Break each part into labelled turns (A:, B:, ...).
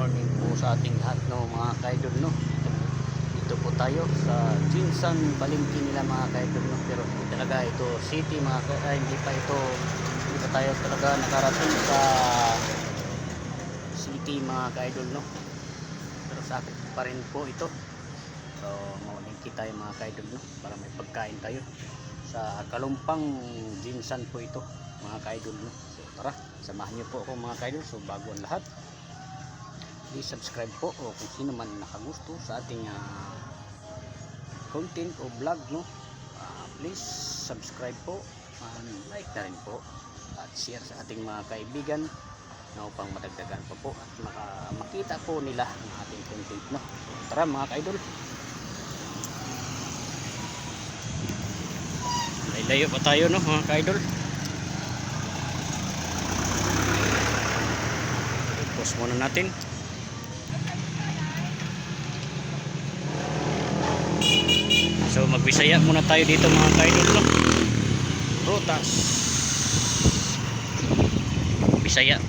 A: morning po sa ating lahat no mga kaidol no. Dito po tayo sa Jinsan Palengke nila mga kaidol no. Pero talaga ito city mga kaidol. Ay, hindi pa ito hindi pa tayo talaga nakarating sa city mga kaidol no. Pero sa akin pa rin po ito. So maulingki tayo mga kaidol no para may pagkain tayo sa Kalumpang Jinsan po ito mga kaidol no. So tara, samahan niyo po ako mga kaidol. So bago ang lahat, please subscribe po o kung sino man nakagusto sa ating ah, content o vlog no. ah, please subscribe po and like na rin po at share sa ating mga kaibigan na upang madagdagan pa po at maka, makita po nila ang ating content no. So, tara mga kaidol. Layo pa tayo no mga kaidol. Pause muna natin. So magbisaya muna tayo dito mga kaidol no. Rutas. Bisaya.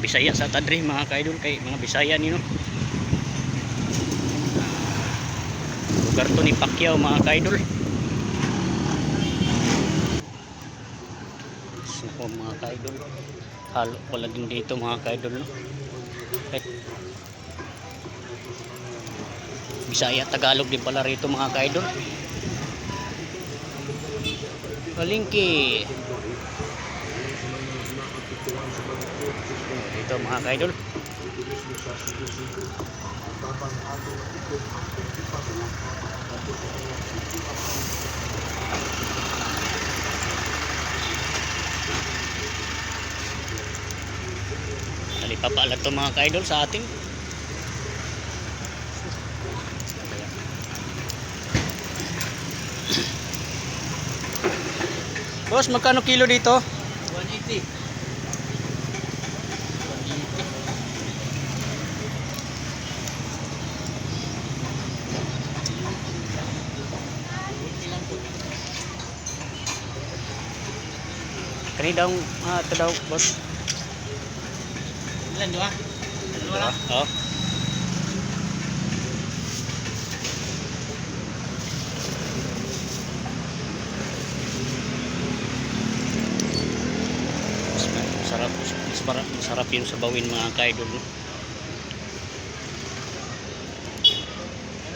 A: Bisaya sa tadri mga kaidol kay mga Bisaya ni no. Lugar to ni Pacquiao mga kaidol. So mga kaidol. Halo pala din dito mga kaidol no. Kahit Bisaya, Tagalog din pala rito mga kaidol. Palingki. Dito mga kaidol. Nalipapaalat to mga kaidol sa ating Boss, magkano kilo dito?
B: 180.
A: 180. Kani daw, ah, ito daw, boss.
B: Ilan dua? Dalawa lang.
A: Oo. Yung sabawin mga kaidol. No?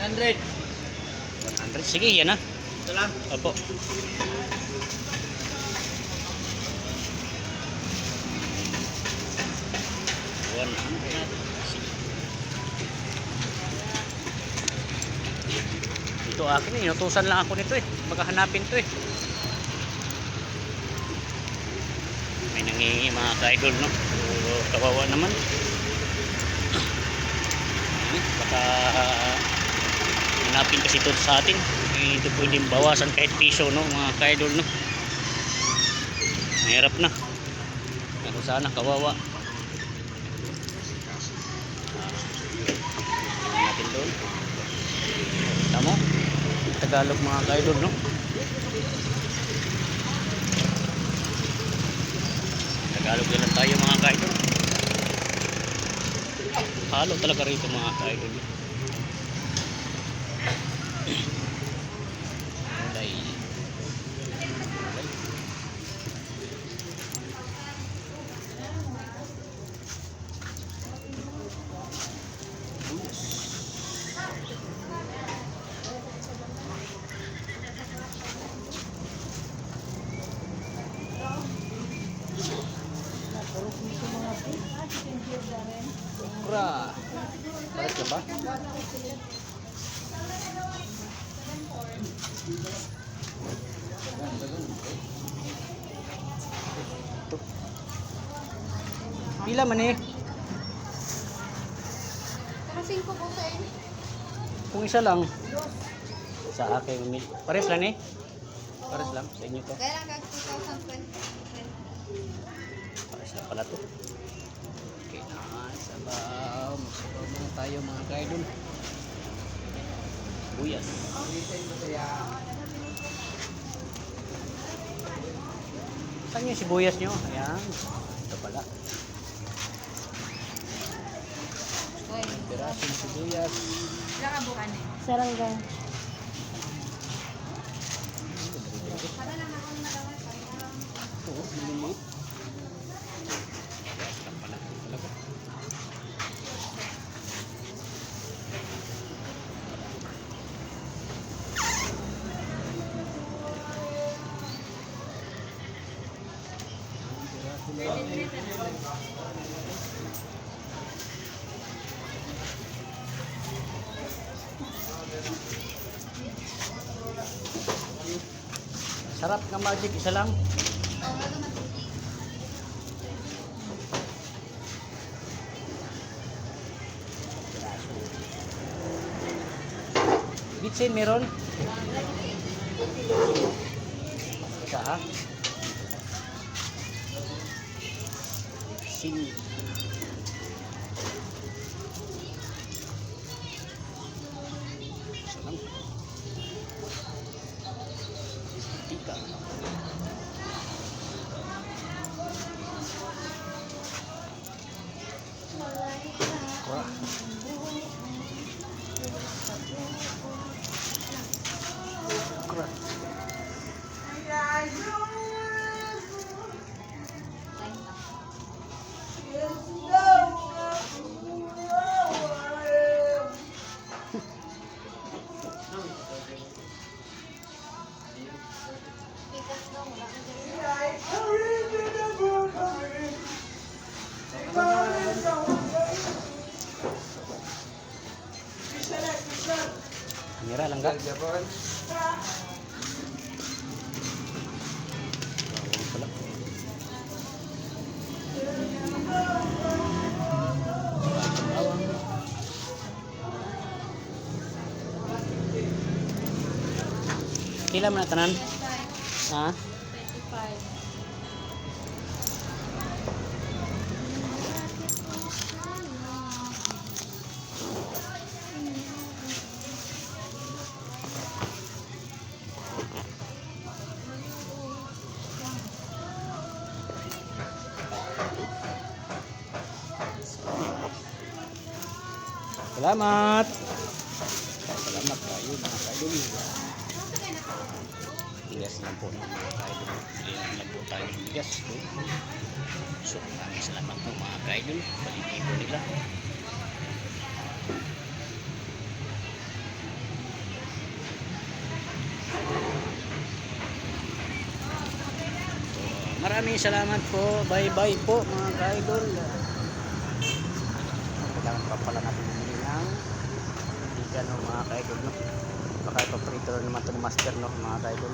B: 100.
A: 100. Sige, yan na.
B: Ito lang.
A: Opo. One hundred. Sige. Ito akin eh. Inutusan lang ako nito eh. Baka hanapin to eh. May nangingi mga ka-idol no. Kawawa naman. Baka hanapin kasi ito sa atin. Ito pwedeng bawasan kahit piso no mga ka-idol no. Mahirap na. Pero sana kawawa. Ah, natin doon. Tamo Tagalog mga ka-idol no. Tagalog na lang tayo mga ka-idol halo talaga rito mga ka-idol Okra. Bakit ka ba? Pila man eh.
C: Kasing ko po sa.
A: Kung isa lang. Sa akin. Pares lang eh. Pares lang. Sa inyo to.
C: Kaya lang kag 2020.
A: Pares lang pala to. Na. Sabaw. Magsabaw muna tayo mga kaidol. Buyas. Saan yung sibuyas nyo? Ayan. Ito pala. Pirasong sibuyas.
C: Nakabukan eh.
D: Sarangga.
C: Para lang ako nalaway pa.
A: Oo, maliliit. Gas lang pala. Wala ko. Sarap ng magic, isa lang. Bitsin meron? Isa ha? sini. Wah. Kamera lang. Bawang. Kila mo na tanan? Ha? Salamat. Salamat kayo mga kaidol. Bigas lang po ng mga kaidol. Bili lang po tayo ng bigas. So maraming salamat po mga kaidol. Balikin po nila. Maraming salamat po. Bye-bye po mga kaidol. Kailangan pa pala natin ng bigan no, mga kaidol no. Baka ipaprito rin naman ito ni master no mga kaidol.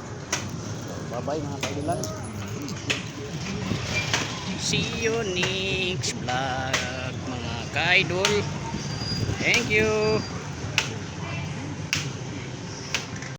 A: So, bye bye mga kaidol lang. See you next vlog mga kaidol. Thank you.